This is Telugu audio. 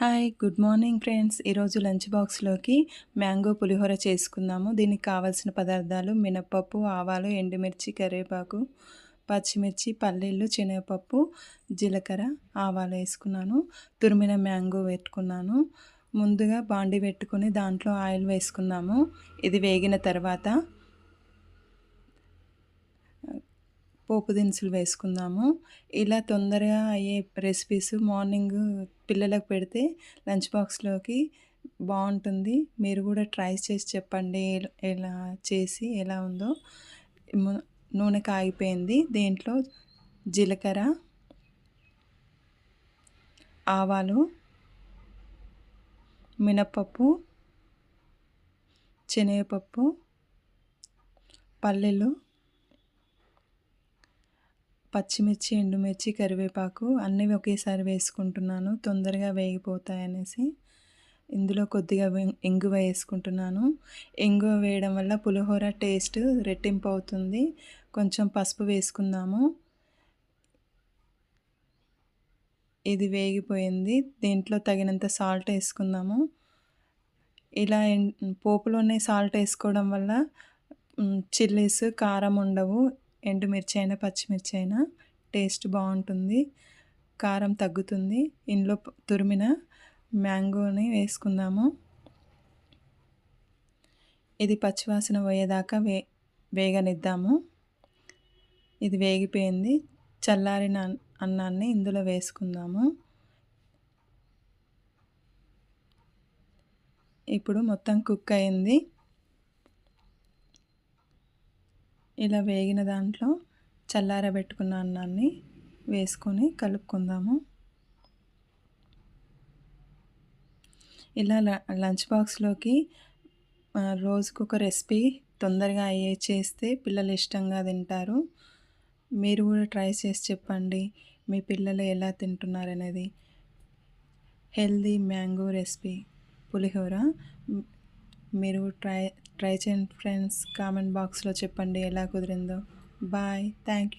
Hi good morning friends. ఈరోజు లంచ్ బాక్స్లోకి మ్యాంగో పులిహోర చేసుకుందాము. దీనికి కావాల్సిన పదార్థాలు మినపప్పు ఆవాలు ఎండుమిర్చి కరివేపాకు పచ్చిమిర్చి పల్లీలు శనగపప్పు జీలకర్ర ఆవాలు వేసుకున్నాను. తురిమిన మ్యాంగో పెట్టుకున్నాను. ముందుగా బాండి పెట్టుకుని దాంట్లో ఆయిల్ వేసుకుందాము. ఇది వేగిన తర్వాత పోపు దినుసులు వేసుకుందాము. ఇలా తొందరగా అయ్యే రెసిపీస్ మార్నింగ్ పిల్లలకు పెడితే లంచ్ బాక్స్లోకి బాగుంటుంది. మీరు కూడా ట్రై చేసి చెప్పండి ఎలా చేసి ఎలా ఉందో. నూనె కాగిపోయింది. దీంట్లో జీలకర్ర ఆవాలు మినప్పప్పు శనగపప్పు పల్లీలు పచ్చిమిర్చి ఎండుమిర్చి కరివేపాకు అన్నీ ఒకేసారి వేసుకుంటున్నాను. తొందరగా వేగిపోతాయనేసి ఇందులో కొద్దిగా ఇంగువ వేసుకుంటున్నాను. ఇంగువ వేయడం వల్ల పులిహోర టేస్ట్ రెట్టింపు అవుతుంది కొంచెం పసుపు వేసుకుందాము. ఇది వేగిపోయింది. దీంట్లో తగినంత సాల్ట్ వేసుకుందాము. ఇలా పోపులోనే సాల్ట్ వేసుకోవడం వల్ల చిల్లీస్ కారం ఉండవు. ఎండుమిర్చి అయినా పచ్చిమిర్చి అయినా టేస్ట్ బాగుంటుంది. కారం తగ్గుతుంది. ఇందులో తురిమిన మ్యాంగోని వేసుకుందాము. ఇది పచ్చివాసన పోయేదాకా వే వేగనిద్దాము. ఇది వేగిపోయింది. చల్లారిన అన్నాన్ని ఇందులో వేసుకుందాము. ఇప్పుడు మొత్తం కుక్ అయింది. ఇలా వేగిన దాంట్లో చల్లారబెట్టుకున్న అన్నాన్ని వేసుకొని కలుపుకుందాము. ఇలా లంచ్ బాక్స్లోకి రోజుకు ఒక రెసిపీ తొందరగా అయ్యే చేస్తే పిల్లలు ఇష్టంగా తింటారు. మీరు కూడా ట్రై చేసి చెప్పండి మీ పిల్లలు ఎలా తింటున్నారు అనేది హెల్దీ మ్యాంగో రెసిపీ పులిహోర మీరు ట్రై ట్రై చేయండి ఫ్రెండ్స్. కామెంట్ బాక్స్లో చెప్పండి ఎలా కుదిరిందో. బాయ్. Thank you